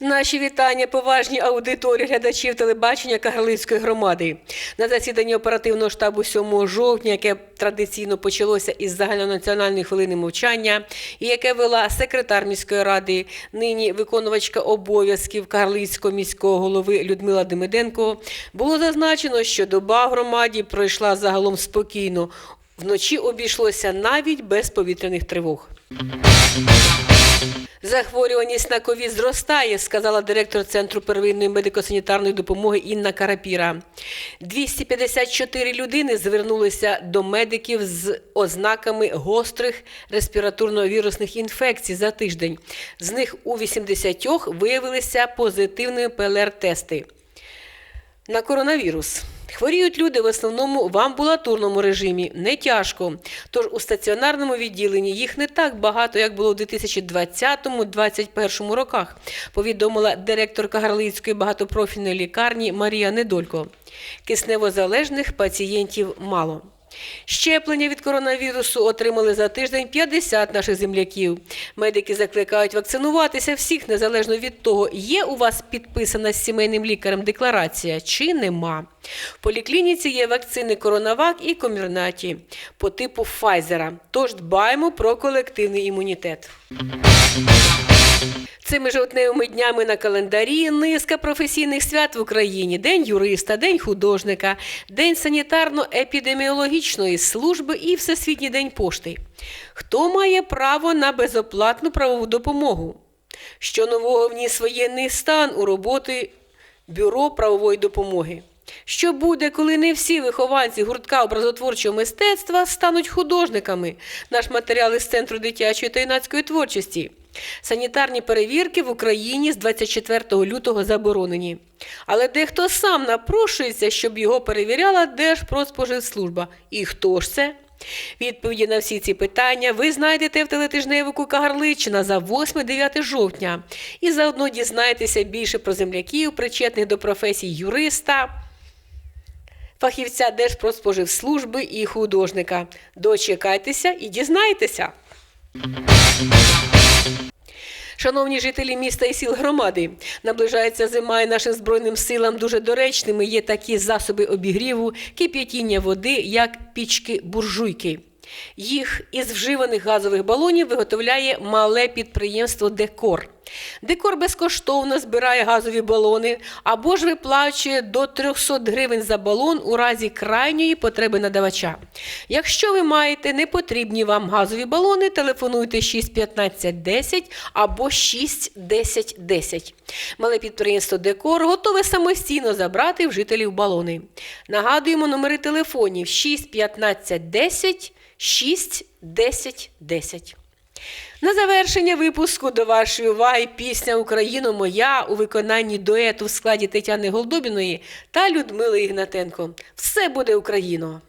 Наші вітання поважній аудиторії глядачів телебачення Кагарлицької громади. На засіданні оперативного штабу 7 жовтня, яке традиційно почалося із загальнонаціональної хвилини мовчання, і яке вела секретар міської ради, нині виконувачка обов'язків Кагарлицького міського голови Людмила Демиденко, було зазначено, що доба громаді пройшла загалом спокійно. Вночі обійшлося навіть без повітряних тривог. Захворюваність на ковід зростає, сказала директор Центру первинної медико-санітарної допомоги Інна Карапіра. 254 людини звернулися до медиків з ознаками гострих респіраторно-вірусних інфекцій за тиждень. З них у 80 виявилися позитивними ПЛР-тести на коронавірус. Хворіють люди в основному в амбулаторному режимі, не тяжко. Тож у стаціонарному відділенні їх не так багато, як було в 2020-2021 роках, повідомила директорка Гарлицької багатопрофільної лікарні Марія Недолько. Кисневозалежних пацієнтів мало. Щеплення від коронавірусу отримали за тиждень 50 наших земляків. Медики закликають вакцинуватися всіх незалежно від того, є у вас підписана з сімейним лікарем декларація чи нема. В поліклініці є вакцини Коронавак і Комірнаті по типу Файзера. Тож дбаємо про колективний імунітет. Цими жовтневими днями на календарі низка професійних свят в Україні: День юриста, День художника, День санітарно-епідеміологічної служби і Всесвітній день пошти. Хто має право на безоплатну правову допомогу? Що нового вніс воєнний стан у роботи Бюро правової допомоги? Що буде, коли не всі вихованці гуртка образотворчого мистецтва стануть художниками? Наш матеріал із Центру дитячої та юнацької творчості. Санітарні перевірки в Україні з 24 лютого заборонені. Але дехто сам напрошується, щоб його перевіряла Держпродспоживслужба. І хто ж це? Відповіді на всі ці питання ви знайдете в телетижневику Кагарличина за 8-9 жовтня. І заодно дізнаєтеся більше про земляків, причетних до професій юриста, фахівця Держпродспоживслужби і художника. Дочекайтеся і дізнайтеся. Шановні жителі міста і сіл громади, наближається зима, і нашим збройним силам дуже доречними є такі засоби обігріву, кип'ятіння води, як пічки-буржуйки. Їх із вживаних газових балонів виготовляє мале підприємство Декор. Декор безкоштовно збирає газові балони або ж виплачує до 300 гривень за балон у разі крайньої потреби надавача. Якщо ви маєте непотрібні вам газові балони, телефонуйте 615 10 або 610 10. Мале підприємство Декор готове самостійно забрати в жителів балони. Нагадуємо номери телефонів 615 10 6 10 10. На завершення випуску до вашої уваги пісня Україна моя у виконанні дуету в складі Тетяни Голдобіної та Людмили Ігнатенко. Все буде Україно!